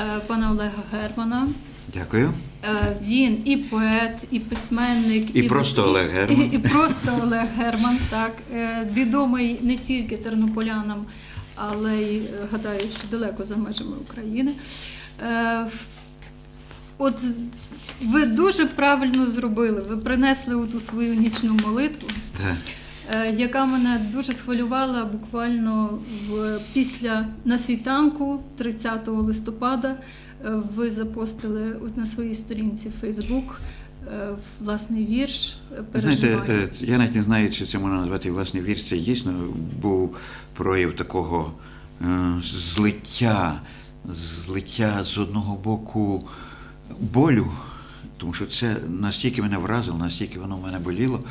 е, пана Олега Германа. Дякую. Е, Він і поет, і письменник, І просто Олег Герман. І, і просто Олег Герман, так. Е, Відомий не тільки тернополянам, але й гадаю, що далеко за межами України. От ви дуже правильно зробили. Ви принесли ту свою нічну молитву. Так. Е, яка мене дуже схвилювала буквально в, після на світанку 30 листопада. е, Ви запостили на своїй сторінці Фейсбук власний вірш е, Знаєте, я навіть не знаю, чи це можна назвати власне вірш. Це дійсно був прояв такого злиття, злиття з одного боку болю, тому що це настільки мене вразило, настільки воно мене боліло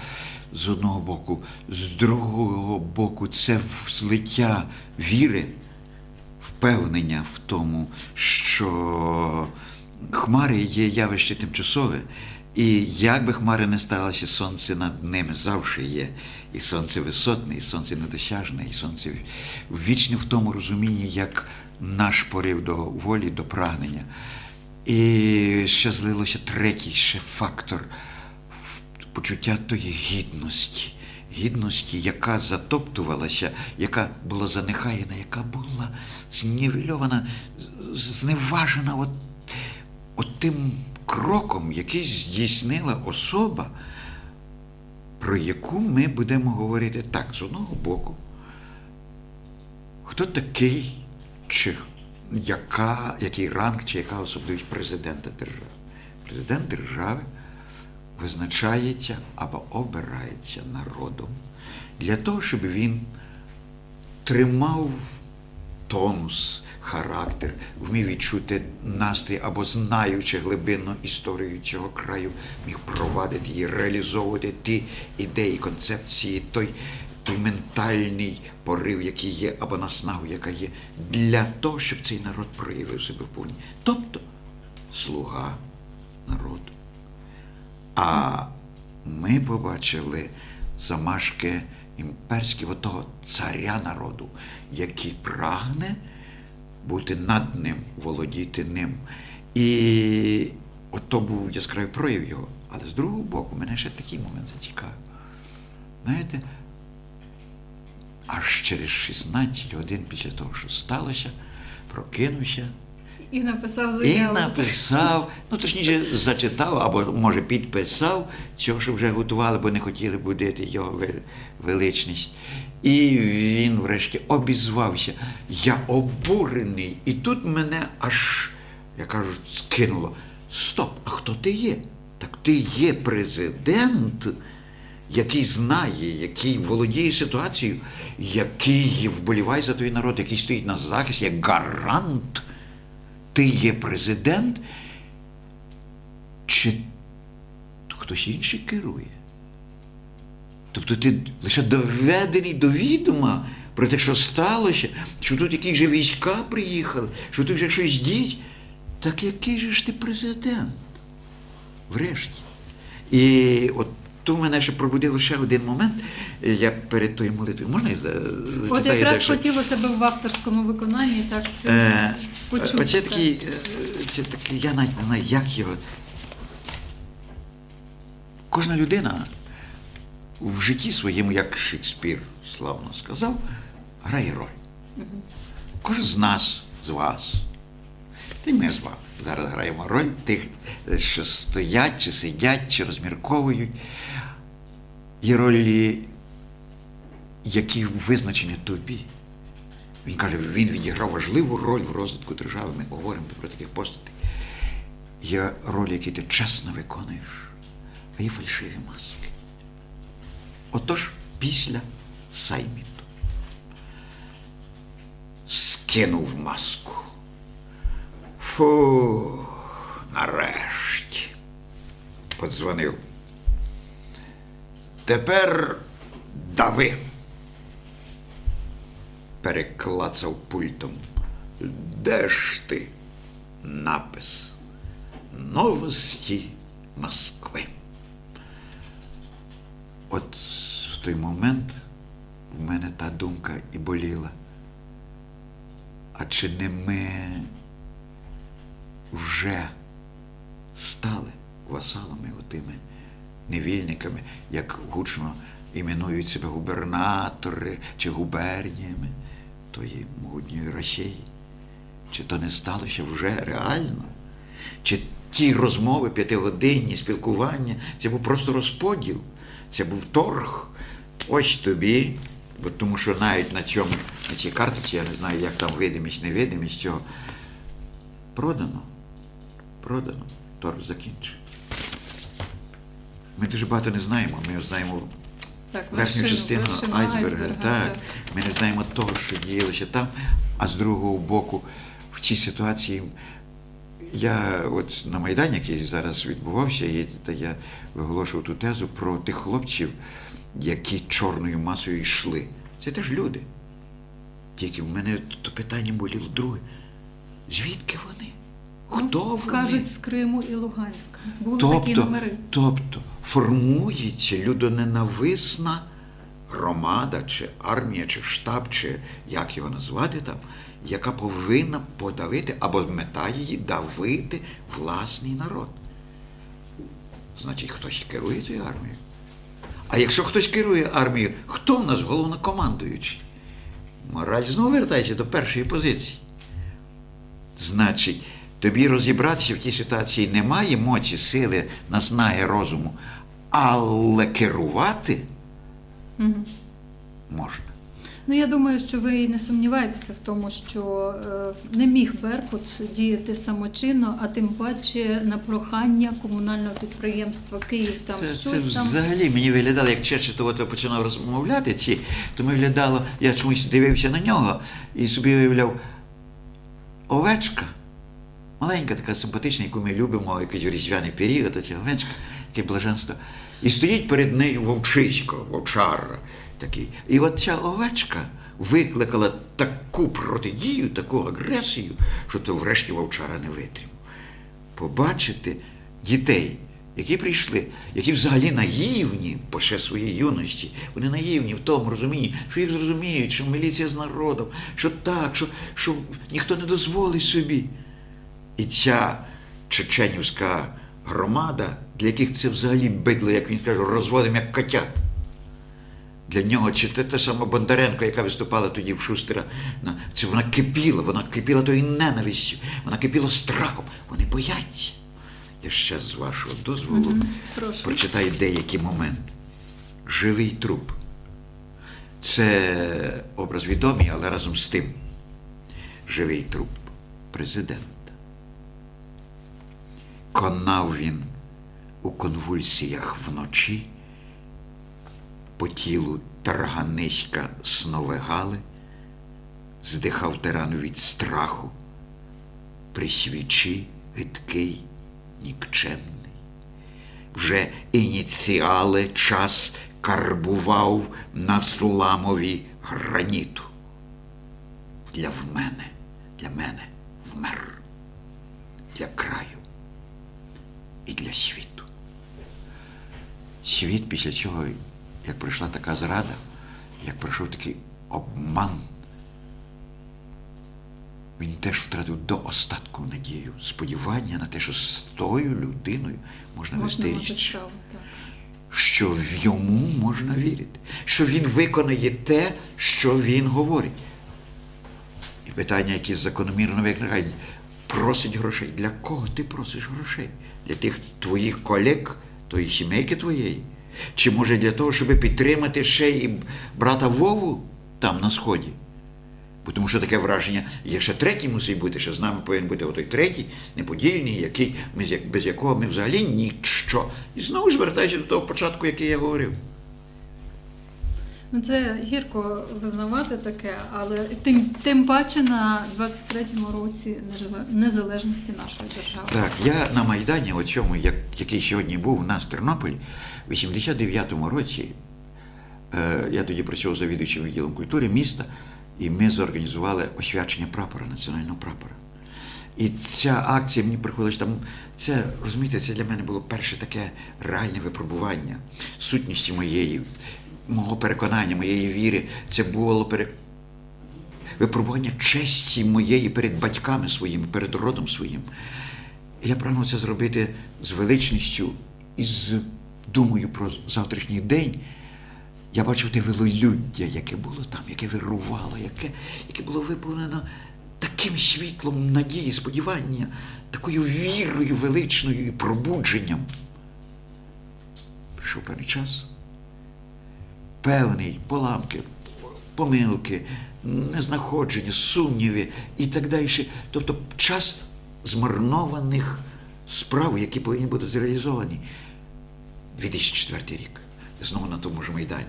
з одного боку, з другого боку, це злиття віри, впевнення в тому, що хмари є явище тимчасове, і як би хмари не старалися, сонце над ними завжди є. І сонце висотне, і сонце недосяжне, і сонце вічне в тому розумінні, як наш порив до волі, до прагнення. І ще злилося третій ще фактор почуття тої гідності, гідності, яка затоптувалася, яка була занехаяна, яка була знівельована, зневажена от, от тим кроком, який здійснила особа, про яку ми будемо говорити так, з одного боку. Хто такий, чи яка, який ранг, чи яка особливість президента держави? Президент держави визначається або обирається народом для того, щоб він тримав тонус, характер, вмів відчути настрій або знаючи глибинну історію цього краю, міг провадити її, реалізовувати ті ідеї, концепції, той, той ментальний порив, який є, або наснагу, яка є, для того, щоб цей народ проявив себе в повні. Тобто слуга народу. А ми побачили замашки імперські того царя народу, який прагне бути над ним, володіти ним. І ото був яскравий прояв його. Але з другого боку, мене ще такий момент зацікавив. Знаєте, аж через 16 годин після того, що сталося, прокинувся І написав і написав, ну точніше, зачитав, або може підписав цього, що вже готували, бо не хотіли будити його величність. І він врешті обізвався. Я обурений. І тут мене аж, я кажу, скинуло. Стоп, а хто ти є? Так ти є президент, який знає, який володіє ситуацією, який вболіває за той народ, який стоїть на захист, як гарант. Ти є президент, чи хтось інший керує? Тобто ти лише доведений до відома про те, що сталося, що тут якісь же війська приїхали, що тут вже щось діють. Так який же ж ти президент? Врешті. І от тут мене ще пробудило ще один момент. Я перед тою молитвою. Можна я за- От якраз дещо? хотілося б в авторському виконанні так це Е, почути. Оце такий, е, це такий, я навіть не знаю, як його. Кожна людина в житті своєму, як Шекспір славно сказав, грає роль. Кожен з нас, з вас, й ми з вами зараз граємо роль тих, що стоять, чи сидять, чи розмірковують. Є ролі, які визначені тобі. Він каже, він відіграв важливу роль в розвитку держави. Ми говоримо про таких постатей. Є ролі, які ти чесно виконуєш, а є фальшиві маски. Отож, після сайміту скинув маску. Фу, нарешті. Подзвонив. Тепер дави переклацав пультом. Де ж ти? Напис. Новості Москви. От в той момент в мене та думка і боліла. А чи не ми вже стали васалами отими невільниками, як гучно іменують себе губернатори чи губерніями тої могутньої Росії. Чи то не сталося вже реально? Чи ті розмови п'ятигодинні, спілкування, це був просто розподіл, це був торг. Ось тобі, бо тому що навіть на цьому, на цій карточці, я не знаю, як там видимість, невидимість цього, продано. Продано. Торг закінчено. Ми дуже багато не знаємо. Ми знаємо Так, верхню вершину- частину вершину айсберга. Так. Ми не знаємо того, що діялося там, а з другого боку, в цій ситуації. Я от на Майдані, який зараз відбувався, і я виголошував ту тезу про тих хлопців, які чорною масою йшли. Це теж люди. Тільки в мене то питання боліло друге. Звідки вони? Хто вони? Кажуть, з Криму і Луганська. Були такі Тобто, номери. тобто формується людоненависна громада, чи армія, чи штаб, чи як його назвати там, яка повинна подавити або мета її давити власний народ. Значить, хтось керує цією армією. А якщо хтось керує армією, хто в нас головнокомандуючий? Мораль знову вертається до першої позиції. Значить, тобі розібратися в тій ситуації немає моці, сили, наснаги, розуму, але керувати Мгм. можна. Ну, я думаю, що ви і не сумніваєтеся в тому, що е, не міг Беркут діяти самочинно, а тим паче на прохання комунального підприємства Київ там Це, щось це там. взагалі мені виглядало, як Чечето починав розмовляти ці, то мені виглядало, я чомусь дивився на нього і собі уявляв, овечка, маленька така симпатична, яку ми любимо, якийсь різдвяний період, оця овечка, яке блаженство. І стоїть перед нею вовчисько, вовчар такий. І от ця овечка викликала таку протидію, таку агресію, що то врешті вовчара не витримав побачити дітей, які прийшли, які взагалі наївні по ще своїй юності. Вони наївні в тому розумінні, що їх зрозуміють, що міліція з народом, що так, що, що ніхто не дозволить собі. І ця чеченівська громада, для яких це взагалі бидло, як він каже, розводимо як котят. Для нього, чи те, те саме Бондаренко, яка виступала тоді в Шустера, це вона кипіла, вона кипіла тою ненавистю, вона кипіла страхом. Вони бояться. Я ще з вашого дозволу Мгм, прошу. прочитаю деякі моменти. Живий труп. Це образ відомий, але разом з тим. Живий труп президента. Конав він у конвульсіях вночі по тілу тарганиська сновигали, здихав тиран від страху, при свічі гидкий, нікчемний. Вже ініціали час карбував на зламові граніту. Для в мене, для мене вмер, для краю і для світу. Світ після цього, як прийшла така зрада, як пройшов такий обман, він теж втратив до остатку надію, сподівання на те, що з тою людиною можна, Можна вести річ, справу. Так. що в йому можна вірити, що він виконає те, що він говорить. І питання, які закономірно виникають, просить грошей. Для кого ти просиш грошей? Для тих твоїх колег, тої сімейки твоєї? Чи може для того, щоб підтримати ще і брата Вову там на сході? Бо тому що таке враження, є ще третій мусить бути, що з нами повинен бути отой третій, неподільний, який, без якого ми взагалі ніщо. І знову ж вертаюся до того початку, який я говорив. Ну, це гірко визнавати таке, але тим, тим паче на 23-му році незалежності нашої держави. Так, я на Майдані, о цьому, як, який сьогодні був у нас в Тернополі, в 89-му році, е, я тоді працював завідуючим відділом культури міста, і ми зорганізували освячення прапора, національного прапора. І ця акція мені приходилось там. Це, розумієте, це для мене було перше таке реальне випробування сутністі моєї, мого переконання, моєї віри. Це було випробування честі моєї перед батьками своїми, перед родом своїм. Я прагну це зробити з величністю і з думою про завтрашній день. Я бачив те велолюддя, яке було там, яке вирувало, яке, яке було виповнено таким світлом надії, сподівання, такою вірою величною і пробудженням. Прийшов певний час, певний поламки, помилки, незнаходження, сумніви і так далі. Тобто час змарнованих справ, які повинні бути зреалізовані. 2004 рік. Знову на тому ж Майдані.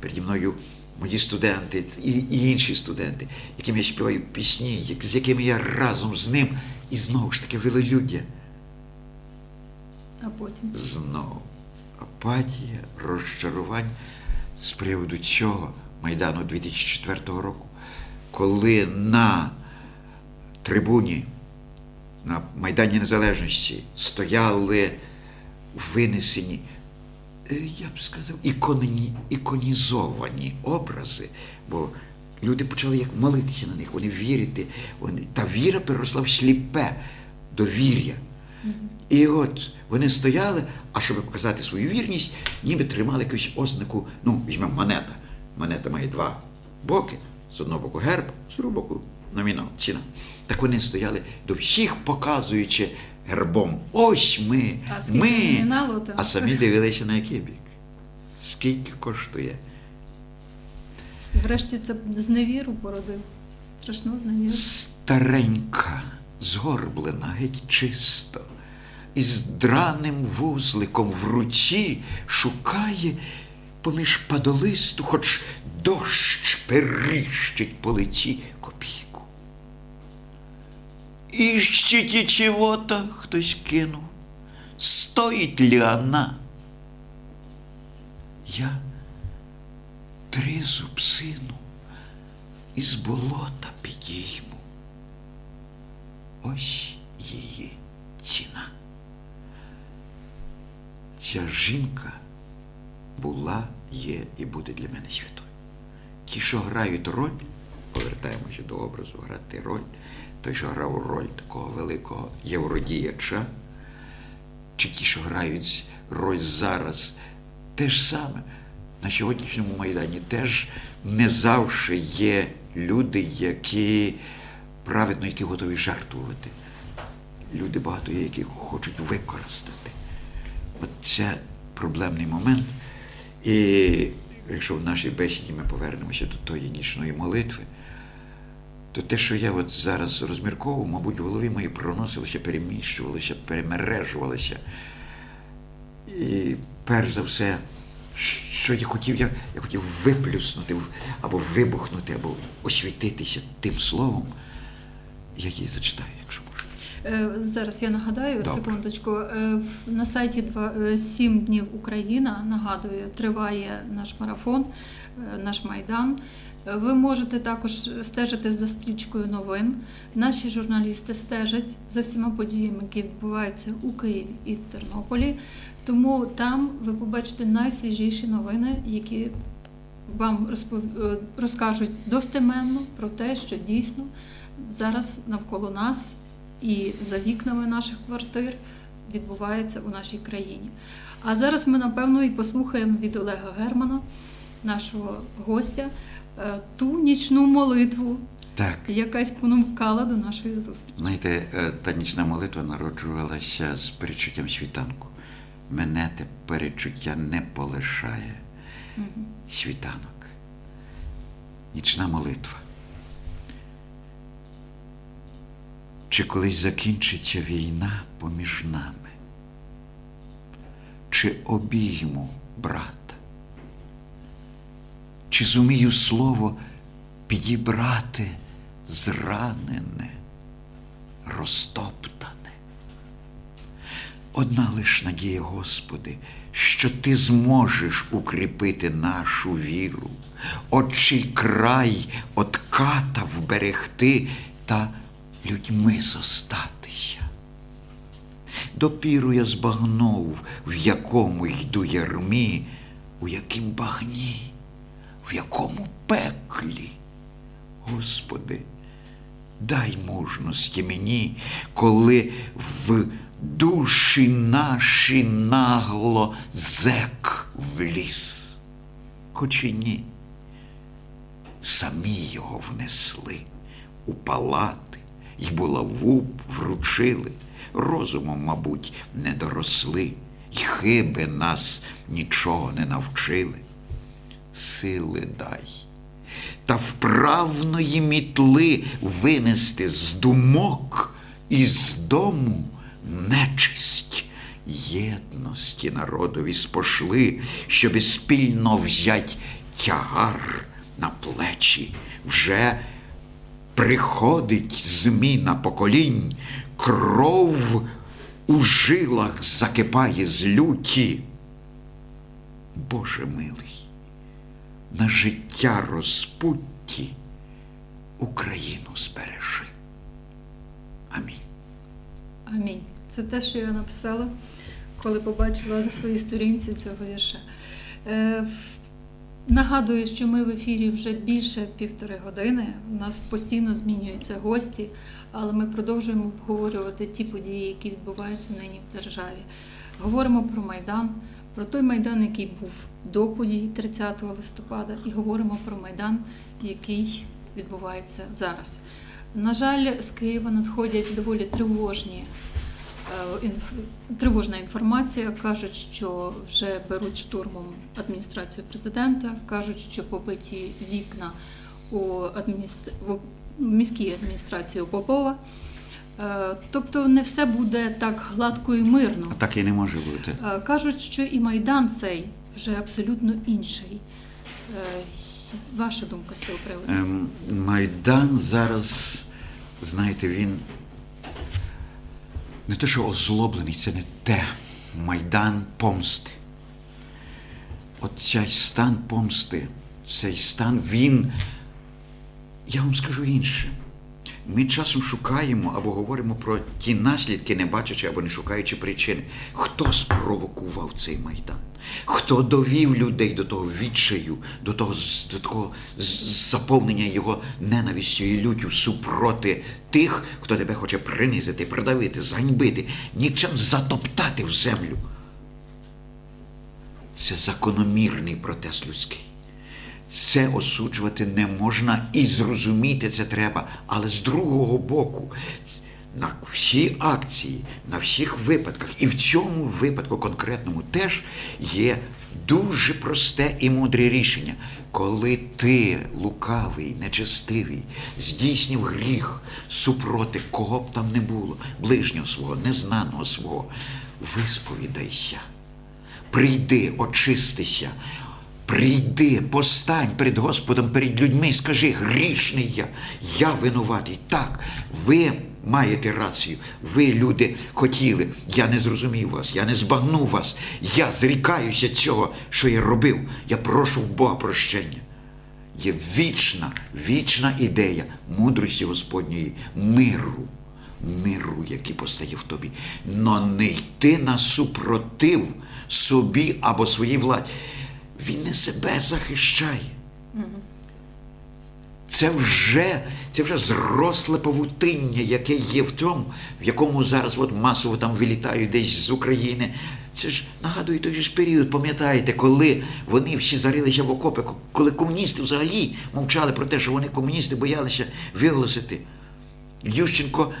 Переді мною мої студенти і, і інші студенти, яким я співаю пісні, як- з якими я разом з ним, і знову ж таки велолюддя. А потім. Знову апатія, розчарування з приводу цього Майдану 2004 року, коли на трибуні, на Майдані Незалежності стояли винесені, е, я б сказав, іконі, іконізовані образи, бо люди почали як молитися на них, вони вірити, вони, та віра переросла в сліпе довір'я. І от вони стояли, а щоб показати свою вірність, ніби тримали якусь ознаку, ну, візьмемо монета. Монета має два боки, з одного боку герб, з другого боку номінал, ціна. Так вони стояли до всіх, показуючи гербом. Ось ми, А ми, номіналу а самі дивилися на який бік. Скільки коштує? І врешті це зневіру породив. Страшну зневіру. Старенька, згорблена, геть чисто, із драним вузликом в руці шукає поміж падолисту, хоч дощ періщить по лиці копійку. І ще чого-то хтось кинув. Стоїть ли вона? Я тризуб сину із болота підійму. Ось її ціна. Ця жінка була, є і буде для мене святою. Ті, що грають роль, повертаємося до образу, грати роль, той, що грав роль такого великого євродіяча, чи ті, що грають роль зараз, те ж саме. На сьогоднішньому Майдані теж не завжди є люди, які праведно, які готові жертвувати. Люди багато є, які хочуть використати. От це проблемний момент. І якщо в нашій бесіді ми повернемося до тої нічної молитви, то те, що я от зараз розмірковував, мабуть, в голові моїй проносилося, переміщувалося, перемережувалося. І перш за все, що я хотів, я, я хотів виплюснути або вибухнути, або освітитися тим словом, я її зачитаю, Зараз я нагадаю Добре. секундочку. Е, На сайті е, «Сім днів Україна нагадую, триває наш марафон, е, наш майдан. Е, Ви можете також стежити за стрічкою новин. Наші журналісти стежать за всіма подіями, які відбуваються у Києві і Тернополі. Тому там ви побачите найсвіжіші новини, які вам розпов- е, розкажуть достеменно про те, що дійсно зараз навколо нас і за вікнами наших квартир відбувається у нашій країні. А зараз ми, напевно, і послухаємо від Олега Германа, нашого гостя, е, ту нічну молитву, Так. яка спонукала до нашої зустрічі. Знаєте, е, та нічна молитва народжувалася з перечуттям світанку. Мене те перечуття не полишає Мгм. світанок. Нічна молитва. Чи колись закінчиться війна поміж нами? Чи обійму брата? Чи зумію слово підібрати зранене, розтоптане? Одна лиш надія, Господи, що Ти зможеш укріпити нашу віру, отчий край от ката вберегти та людьми зостатися. Допіру я збагнув, в якому йду ярмі, у яким багні, в якому пеклі. Господи, дай мужності мені, коли в душі наші нагло зек вліз. Хоч і ні, самі його внесли у палати й булаву вручили, розумом, мабуть, не доросли, й хиби нас нічого не навчили. Сили дай, та вправної мітли винести з думок і з дому нечисть. Єдності народові спошли, щоби спільно взять тягар на плечі. Вже приходить зміна поколінь, кров у жилах закипає з люті. Боже милий, на життя розпутті Україну збережи. Амінь. Амінь. Це те, що я написала, коли побачила на своїй сторінці цього вірша. Нагадую, що ми в ефірі вже більше півтори години. У нас постійно змінюються гості, але ми продовжуємо обговорювати ті події, які відбуваються нині в державі. Говоримо про Майдан, про той Майдан, який був до подій 30 листопада, і говоримо про Майдан, який відбувається зараз. На жаль, з Києва надходять доволі тривожні. Е, Тривожна інформація. Кажуть, що вже беруть штурмом адміністрацію президента, кажуть, що побиті вікна у адміністр... в міській адміністрації Попова. Е, Тобто не все буде так гладко і мирно. Так і не може бути. Е, Кажуть, що і Майдан цей вже абсолютно інший. Ваша думка з цього приводу? Ем, Майдан зараз, знаєте, він не те, що озлоблений, це не те. Майдан помсти. От цей стан помсти, цей стан, він, я вам скажу інше. Ми часом шукаємо або говоримо про ті наслідки, не бачачи або не шукаючи причини. Хто спровокував цей майдан? Хто довів людей до того відчаю, до того, до того заповнення його ненавистю і люттю супроти тих, хто тебе хоче принизити, придавити, зганьбити, нічим затоптати в землю? Це закономірний протест людський. Це осуджувати не можна і зрозуміти це треба. Але з другого боку, на всі акції, на всіх випадках, і в цьому випадку конкретному теж є дуже просте і мудре рішення. Коли ти, лукавий, нечестивий, здійснив гріх супроти кого б там не було, ближнього свого, незнаного свого, висповідайся. Прийди, очистися, прийди, постань перед Господом, перед людьми і скажи, грішний я, я винуватий. Так, ви маєте рацію, ви, люди, хотіли, я не зрозумів вас, я не збагнув вас, я зрікаюся цього, що я робив. Я прошу в Бога прощення. Є вічна, вічна ідея мудрості Господньої, миру миру, який постає в тобі, но не йти на супротив собі або своїй владі. Він не себе захищає. Це вже, це вже зросле павутиння, яке є в тому, в якому зараз от масово там вилітають десь з України. Це ж нагадує той же ж період, пам'ятаєте, коли вони всі зарилися в окопи, коли комуністи взагалі мовчали про те, що вони комуністи боялися виголосити. Ющенко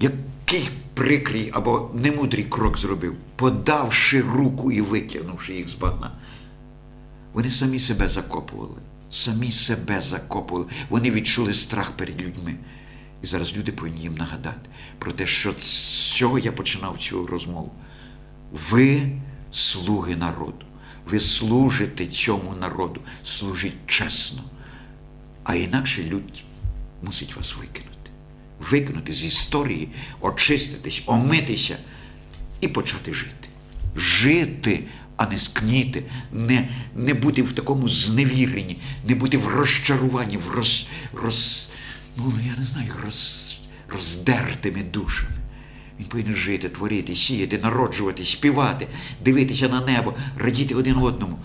який прикрий або немудрий крок зробив, подавши руку і витягнувши їх з багна. Вони самі себе закопували, самі себе закопували. Вони відчули страх перед людьми. І зараз люди повинні їм нагадати про те, що з чого я починав цю розмову. Ви слуги народу. Ви служите цьому народу, служіть чесно. А інакше людь мусить вас викинути. Викинути з історії, очиститись, омитися і почати жити. Жити, а не скніти, не, не бути в такому зневіренні, не бути в розчаруванні, в роз, роз, ну, я не знаю, роз, роздертими душами. Він повинен жити, творити, сіяти, народжувати, співати, дивитися на небо, радіти один одному.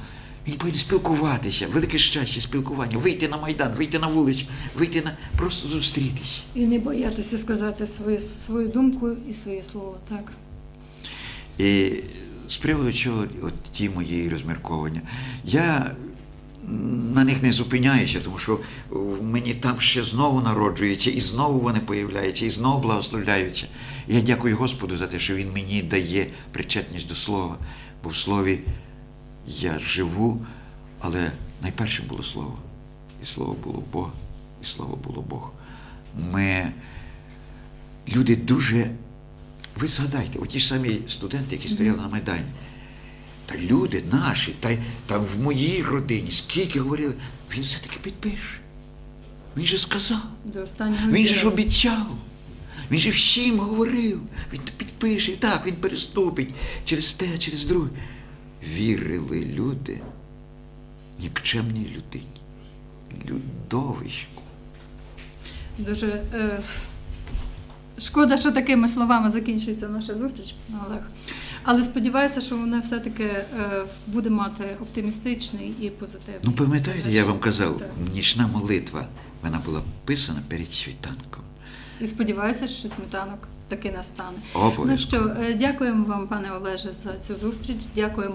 Він повинен спілкуватися, велике щастя, спілкування, вийти на Майдан, вийти на вулицю, вийти на просто зустрітися. І не боятися сказати свою, свою думку і своє слово. Так. І з приводу чого от ті мої розмірковання, я на них не зупиняюся, тому що мені там ще знову народжується, і знову вони появляються, і знову благословляються. Я дякую Господу за те, що Він мені дає причетність до слова, бо в слові я живу, але найпершим було слово. І слово було Бог, і слово було Бог. Ми люди дуже. Ви згадайте, оті ж самі студенти, які стояли на Майдані. Та люди наші, та, та в моїй родині, скільки говорили, він все-таки підпише. Він же сказав, До останнього він же ж обіцяв. Він же всім говорив. Він підпише, і так, він переступить через те, через друге. Вірили люди нікчемній людині, людовиську. Дуже е, шкода, що такими словами закінчується наша зустріч, Олег. Але сподіваюся, що вона все-таки е, буде мати оптимістичний і позитивний. Ну, пам'ятаєте, я вам казав, нічна молитва, вона була писана перед світанком. І сподіваюся, що сметанок таки настане. Ну що, е, дякуємо вам, пане Олеже, за цю зустріч. Дякуємо.